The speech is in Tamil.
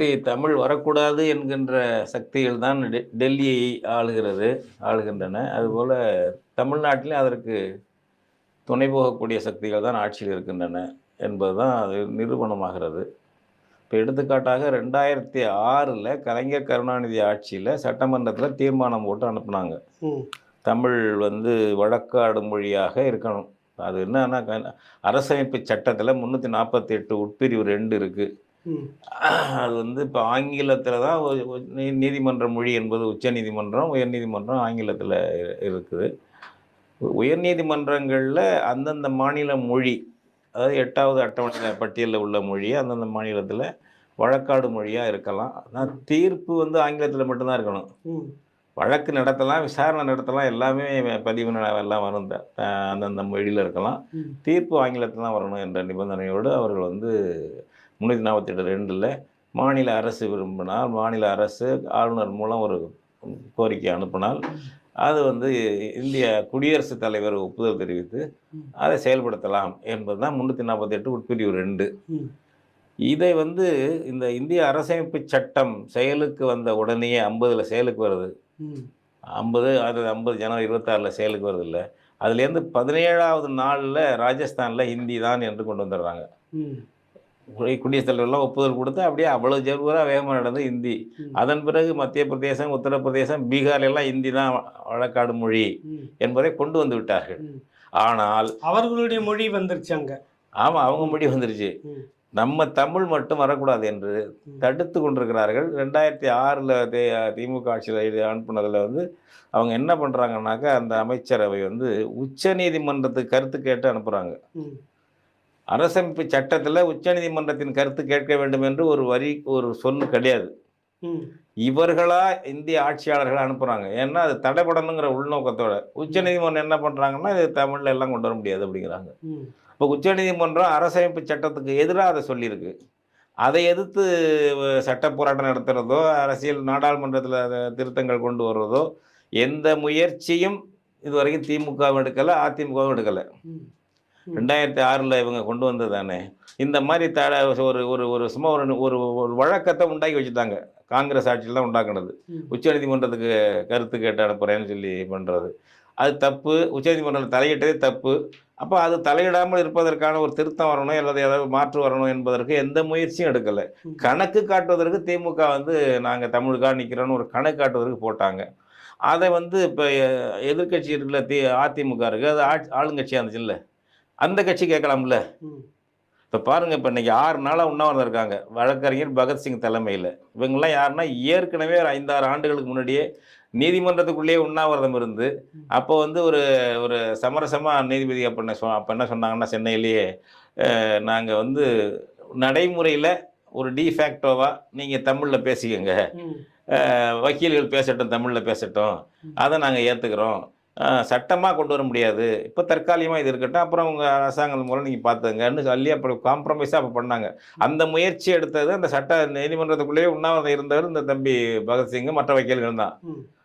இன்று தமிழ் வரக்கூடாது என்கின்ற சக்திகள் தான் டெ- டெல்லியை ஆளுகிறது ஆளுகின்றன. அதுபோல் தமிழ்நாட்டிலே அதற்கு துணை போகக்கூடிய சக்திகள் தான் ஆட்சியில் இருக்கின்றன என்பது தான் அது நிரூபணமாகிறது. இப்போ எடுத்துக்காட்டாக ரெண்டாயிரத்தி ஆறில் கலைஞர் கருணாநிதி ஆட்சியில் சட்டமன்றத்தில் தீர்மானம் போட்டு அனுப்புனாங்க. தமிழ் வந்து வழக்காடு மொழியாக இருக்கணும். அது என்னன்னா அரசமைப்பு சட்டத்தில் முந்நூற்றி நாற்பத்தி எட்டு உட்பிரிவு ரெண்டு இருக்குது அது வந்து இப்போ ஆங்கிலத்தில் தான் நீதிமன்ற மொழி என்பது உச்ச நீதிமன்றம் உயர்நீதிமன்றம் ஆங்கிலத்தில் இருக்குது. உயர்நீதிமன்றங்களில் அந்தந்த மாநில மொழி அதாவது எட்டாவது அட்டவணை பட்டியலில் உள்ள மொழி அந்தந்த மாநிலத்தில் வழக்காடு மொழியாக இருக்கலாம். ஆனால் தீர்ப்பு வந்து ஆங்கிலத்தில் மட்டும்தான் இருக்கணும். வழக்கு நடத்தலாம் விசாரணை நடத்தலாம் எல்லாமே பதிவு எல்லாம் வரும். அந்தந்த மொழியில் இருக்கலாம். தீர்ப்பு ஆங்கிலத்தில் தான் வரணும் என்ற நிபந்தனையோடு அவர்கள் வந்து முன்னூற்றி நாற்பத்தி எட்டு ரெண்டில் மாநில அரசு விரும்பினால் மாநில அரசு ஆளுநர் மூலம் ஒரு கோரிக்கை அனுப்பினால் அது வந்து இந்திய குடியரசுத் தலைவர் ஒப்புதல் தெரிவித்து அதை செயல்படுத்தலாம் என்பது தான் முந்நூற்றி நாற்பத்தி எட்டு உட்பிரிவு ரெண்டு இதை வந்து இந்த இந்திய அரசமைப்பு சட்டம் செயலுக்கு வந்த உடனேயே ஐம்பதில் செயலுக்கு வருது. ஐம்பது அது ஐம்பது ஜனவரி இருபத்தாறில் செயலுக்கு வருது இல்லை அதுலேருந்து பதினேழாவது நாளில் ராஜஸ்தானில் ஹிந்தி தான் என்று கொண்டு வந்துடுறாங்க. குடியரசுத் தலைவர்லாம் ஒப்புதல் கொடுத்து அப்படியே அவ்வளோ ஜெர்வராக வேகமாக நடந்தது ஹிந்தி ம். அதன் பிறகு மத்திய பிரதேசம் உத்தரப்பிரதேசம் பீகார்ல எல்லாம் ஹிந்தி தான் வழக்காடு மொழி என்பதை கொண்டு வந்து விட்டார்கள். ஆனால் அவர்களுடைய மொழி வந்துருச்சு அங்க ஆமாம் அவங்க மொழி வந்துருச்சு. நம்ம தமிழ் மட்டும் வரக்கூடாது என்று. தடுத்து கொண்டிருக்கிறார்கள் ரெண்டாயிரத்தி ஆறில் திமுக ஆட்சியில் அனுப்புனதில் வந்து அவங்க என்ன பண்ணுறாங்கன்னாக்கா அந்த அமைச்சரவை வந்து உச்ச நீதிமன்றத்துக்கு கருத்து கேட்டு அனுப்புகிறாங்க அரசமைப்பு சட்டத்தில் உச்சநீதிமன்றத்தின் கருத்து கேட்க வேண்டும் என்று ஒரு வரி ஒரு சொல் கிடையாது. இவர்களா இந்திய ஆட்சியாளர்கள் அனுப்புகிறாங்க ஏன்னா அது தடைப்படணுங்கிற உள்நோக்கத்தோட. உச்சநீதிமன்றம் என்ன பண்ணுறாங்கன்னா இது தமிழில் எல்லாம் கொண்டு வர முடியாது அப்படிங்கிறாங்க. இப்போ உச்சநீதிமன்றம் அரசமைப்பு சட்டத்துக்கு எதிராக அதை சொல்லியிருக்கு. அதை எதிர்த்து சட்ட போராட்டம் நடத்துகிறதோ அரசியல் நாடாளுமன்றத்தில் திருத்தங்கள் கொண்டு வர்றதோ எந்த முயற்சியும் இதுவரைக்கும் திமுகவும் எடுக்கலை அதிமுகவும் எடுக்கலை. ரெண்டாயிரத்தி ஆறில் இவங்க கொண்டு வந்தது தானே இந்த மாதிரி த ஒரு ஒரு ஒரு சும்மா ஒரு ஒரு ஒரு வழக்கத்தை உண்டாக்கி வச்சுட்டாங்க. காங்கிரஸ் ஆட்சியில் தான் உண்டாக்குனது. உச்சநீதிமன்றத்துக்கு கருத்து கேட்டு அனுப்புகிறேன்னு சொல்லி பண்ணுறது அது தப்பு. உச்சநீதிமன்றம் தலையிட்டதே தப்பு. அப்போ அது தலையிடாமல் இருப்பதற்கான ஒரு திருத்தம் வரணும் அல்லது ஏதாவது மாற்று வரணும் என்பதற்கு எந்த முயற்சியும் எடுக்கலை. கணக்கு காட்டுவதற்கு திமுக வந்து நாங்கள் தமிழுக்காக நிற்கிறோன்னு ஒரு கணக்கு காட்டுவதற்கு போட்டாங்க. அதை வந்து இப்போ எதிர்கட்சி இருக்குல்ல தி அதிமுக இருக்குது அது ஆட்சி ஆளுங்கட்சியாக இருந்துச்சுல்ல? அந்த கட்சி கேட்கலாம்ல? இப்போ பாருங்கள் இப்போ இன்னைக்கு ஆறு நாளாக உண்ணாவிரதம் இருக்காங்க. வழக்கறிஞர் பகத்சிங் தலைமையில். இவங்கெல்லாம் யாருன்னா ஏற்கனவே ஒரு ஐந்தாறு ஆண்டுகளுக்கு முன்னாடியே நீதிமன்றத்துக்குள்ளேயே உண்ணாவிரதம் இருந்து அப்போ வந்து ஒரு ஒரு சமரசமாக நீதிபதி அப்போ என்ன சொ அப்போ என்ன சொன்னாங்கன்னா சென்னையிலேயே நாங்கள் வந்து நடைமுறையில் ஒரு டிஃபேக்டோவாக நீங்கள் தமிழில் பேசிக்கங்க. வக்கீல்கள் பேசட்டும் தமிழில் பேசட்டும். அதை நாங்கள் ஏற்றுக்கிறோம் சட்டமாக கொண்டு வர முடியாது. இப்போ தற்காலிகமாக இது இருக்கட்டும் அப்புறம் உங்கள் அரசாங்கம் மூலம் நீங்கள் பார்த்துங்கன்னு சொல்லி அப்புறம் காம்ப்ரமைஸாக அப்போ பண்ணாங்க. அந்த முயற்சி எடுத்தது அந்த சட்ட நீதிமன்றத்துக்குள்ளேயே உண்ணாவிரதம் இருந்தவர் இந்த தம்பி பகத்சிங்கும் மற்ற வக்கீல்கள் தான்.